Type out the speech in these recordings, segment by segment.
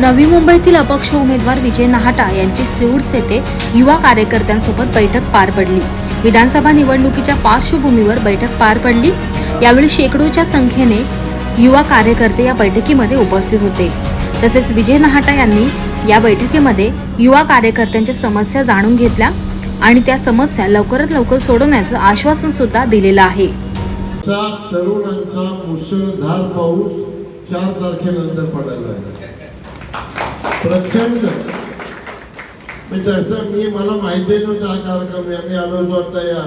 नवी मुंबईतील अपक्ष उमेदवार विजय नहाटा यांची सिऊड्स येथे युवा कार्यकर्त्यांसोबत बैठक पार पडली. विधानसभा निवडणुकीच्या पार्श्वभूमीवर बैठक पार पडली. यावेळी शेकडोच्या संख्येने युवा कार्यकर्ते या बैठकीमध्ये उपस्थित होते. तसेच विजय नहाटा यांनी या बैठकीमध्ये युवा कार्यकर्त्यांच्या समस्या जाणून घेतल्या आणि त्या समस्या लवकरात लवकर सोडवण्याचं आश्वासन सुद्धा दिलेलं आहे. तरुणांचा मुसळधार पाऊस चार तारखेनंतर पडायला लागला. प्रचंड. म्हणजे असं मी मला माहिती नव्हतं हा कार्यक्रम. आम्ही आलो होतो आता या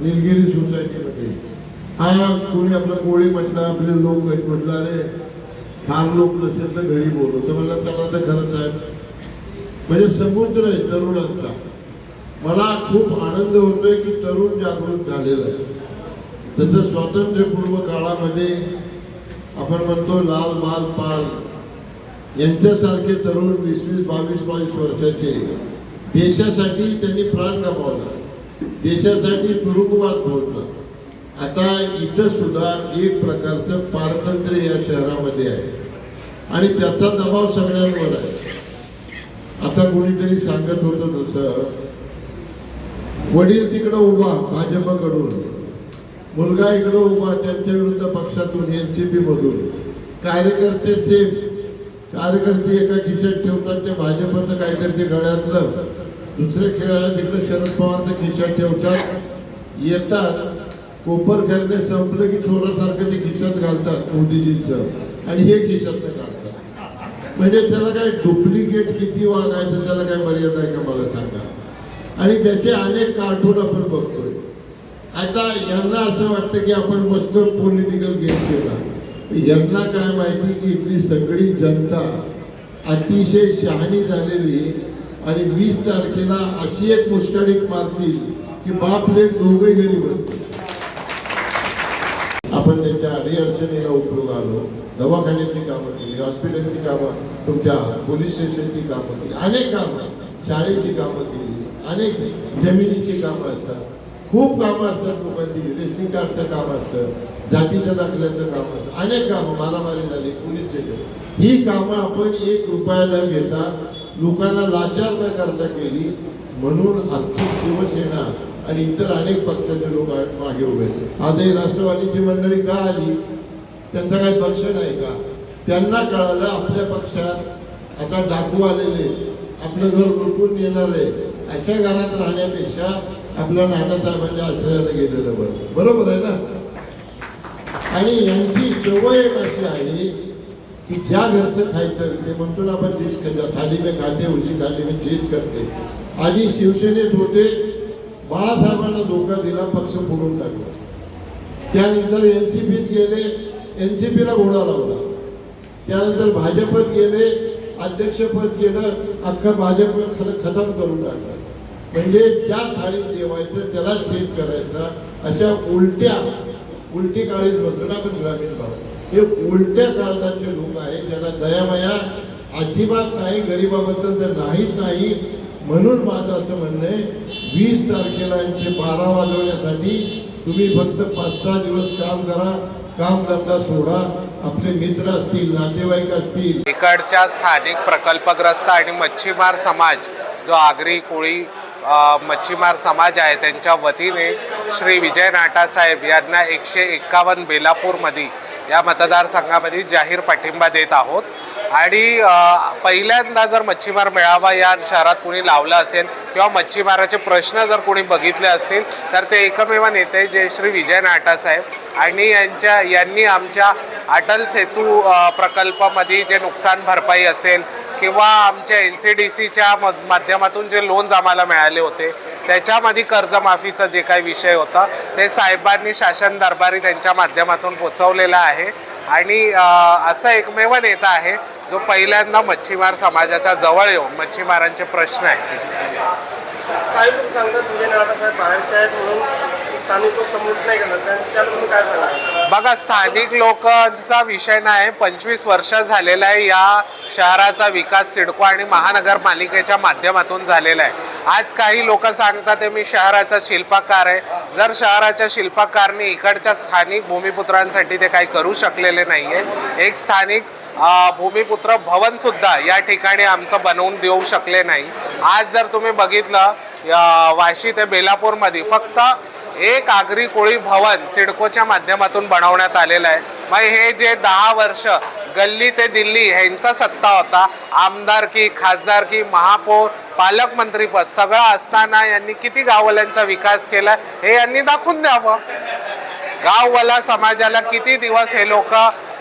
निलगिरी सोसायटीमध्ये. हा कोणी आपलं कोळी म्हटलं आपले लोक म्हटलं अरे फार लोक नसेल तर घरी बोलू. तर मला चला तर खरंच आहे म्हणजे समुद्र आहे तरुणांचा. मला खूप आनंद होतोय की तरुण जागृत झालेला आहे. तसं स्वातंत्र्यपूर्व काळामध्ये आपण म्हणतो लाल बाल पाल यांच्यासारखे तरुण वीस वीस बावीस बावीस वर्षाचे देशासाठी त्यांनी प्राण गमावला. देशासाठी तुरुंगवास भोगला. आता इथं सुद्धा एक प्रकारचं पारतंत्र्य या शहरामध्ये आहे. आणि त्याचा दबाव सगळ्यांवर आहे. आता कोणीतरी सांगत होतं तसं वडील तिकडं उभा भाजपकडून. मुलगा इकडं उभा त्यांच्या विरुद्ध पक्षातून एन सी पी मधून. कार्यकर्ते सेम कार्यकर्ते एका खिशात ठेवतात ते भाजपचं काहीतरी ते गळ्यातलं. दुसऱ्या खेळाला तिकडे शरद पवारचं खिशात ठेवतात. येतात. कोपर करणे संपलं की चोरासारखं ते खिशात घालतात मोदीजींचं. आणि हे खिशातलं काढतात म्हणजे त्याला काय डुप्लिकेट किती वागायचं त्याला काय मर्यादा आहे का मला सांगा? आणि त्याचे अनेक कार्टून आपण बघतोय. आता यांना असं वाटतं की आपण मस्त पॉलिटिकल गेम केला. यांना काय माहिती की इथली सगळी जनता अतिशय शहाणी झालेली आणि वीस तारखेला अशी एक मुस्काडीक मारतील की बाप लेक दोघही घरी बसतील. आपण त्यांच्या अडीअडचणीला उपयोग आलो. दवाखान्याची कामं केली हॉस्पिटलची कामं तुमच्या पोलीस स्टेशनची कामं केली अनेक कामं शाळेची कामं केली अनेक जमिनीची कामं असतात. खूप कामं असतात लोकांची रेशनिंग कार्डचं काम असतं जातीच्या दाखल्याचं काम असतं. अनेक कामं मारामारी झाली पोलीसचे ही कामं आपण एक रुपया न घेता लोकांना लाचार न करता केली म्हणून अख्खी शिवसेना आणि इतर अनेक पक्षाचे लोक मागे उभे आजही राष्ट्रवादीची मंडळी का आली? त्यांचा काही पक्ष नाही का? त्यांना कळालं आपल्या पक्षात आता डाकू आलेले आपलं घर लुटून येणार आहे. अशा घरात राहण्यापेक्षा आपल्या नानासाहेबांच्या आश्रयाला गेलेलं बरं. बरोबर आहे ना? आणि यांची सवय एक अशी आहे की ज्या घरचं खायचं ते म्हणतो ना आपण देश कशा थाली में खाते उशी खाली में छेद करते. आधी शिवसेनेत होते बाळासाहेबांना धोका दिला पक्ष फोडून टाकला. त्यानंतर एन सी पीत गेले एन सी पीला घोडा लावला. त्यानंतर भाजपत गेले अध्यक्षपद केलं अख्खं भाजप खतम करून टाकलं. म्हणजे ज्या थाळीत जेवायचं त्याला छेद करायचा अशा उलट्या उलटी काळीच म्हणतो ना आपण ग्रामीण भागात. हे उलट्या काळजाचे लोक आहेत ज्यांना दयामया अजिबात नाही गरिबाबद्दल तर नाहीच नाही. म्हणून माझं असं म्हणणं आहे वीस तारखेला यांचे बारा वाजवण्यासाठी तुम्ही फक्त पाच सहा दिवस काम करा काम धंदा सोडा. आपले मित्र असतील नातेवाईक असतील. इकडच्या स्थानिक प्रकल्पग्रस्त आणि मच्छीमार समाज जो आगरी कोळी मच्छीमार समाज आहे त्यांच्या वतीने श्री विजय नाटासाहेब यांना एकशे एक्कावन्न बेलापूरमध्ये या मतदारसंघामध्ये जाहीर पाठिंबा देत आहोत. आणि पहिल्यांदा जर मच्छीमार मेळावा या शहरात कोणी लावला असेल किंवा मच्छीमाराचे प्रश्न जर कोणी बघितले असतील तर ते एकमेव नेते जे श्री विजय नाटासाहेब आणि यांच्या यांनी आमच्या अटल सेतू प्रकल्पामध्ये जे नुकसान भरपाई असेल किंवा आमच्या एन सी डी सीच्या माध्यमातून जे लोन्स आम्हाला मिळाले होते त्याच्यामध्ये कर्जमाफीचा जे काही विषय होता ते साहेबांनी शासन दरबारी त्यांच्या माध्यमातून पोचवलेला आहे. आणि असा एकमेव नेता आहे जो पहिल्यांदा मच्छीमार समाजाच्या जवळ येऊन मच्छीमारांचे प्रश्न आहेत स्थानिक लोक नाही करणार काय सांगा? बघा स्थानिक लोकांचा विषय नाही. पंचवीस वर्ष झालेला आहे या शहराचा विकास सिडको आणि महानगरपालिकेच्या माध्यमातून झालेला आहे. आज काही लोक सांगतात ते मी शहराचा शिल्पकार आहे. जर शहराच्या शिल्पकारनी इकडच्या स्थानिक भूमिपुत्रांसाठी ते काही करू शकलेले नाही आहे एक स्थानिक भूमिपुत्र भवन सुद्धा या ठिकाणी आमचं बनवून देऊ शकले नाही. आज जर तुम्ही बघितलं वाशी ते बेलापूरमध्ये फक्त एक आगरी कोळी भवन सिडकोच्या माध्यमातून बनवण्यात आलेलं आहे. मग हे जे दहा वर्ष गल्ली ते दिल्ली ह्यांचा सत्ता होता आमदारकी खासदारकी महापौर पालकमंत्रीपद सगळं असताना यांनी किती गाववाल्यांचा विकास केला हे यांनी दाखवून द्यावं. गाववाला समाजाला किती दिवस हे लोक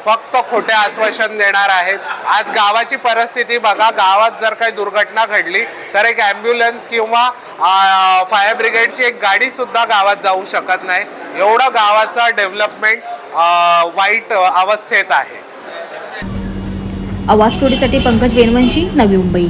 फक्त खोटे आश्वासन देणार आहेत. आज गावाची परिस्थिती बघा गावात जर काही दुर्घटना घडली तर एक ॲम्ब्युलन्स किंवा फायर ब्रिगेडची एक गाडी सुद्धा गावात जाऊ शकत नाही. एवढं गावाचं डेव्हलपमेंट वाईट अवस्थेत आहे. आवाज स्टोरीसाठी पंकज बेनवंशी नवी मुंबई.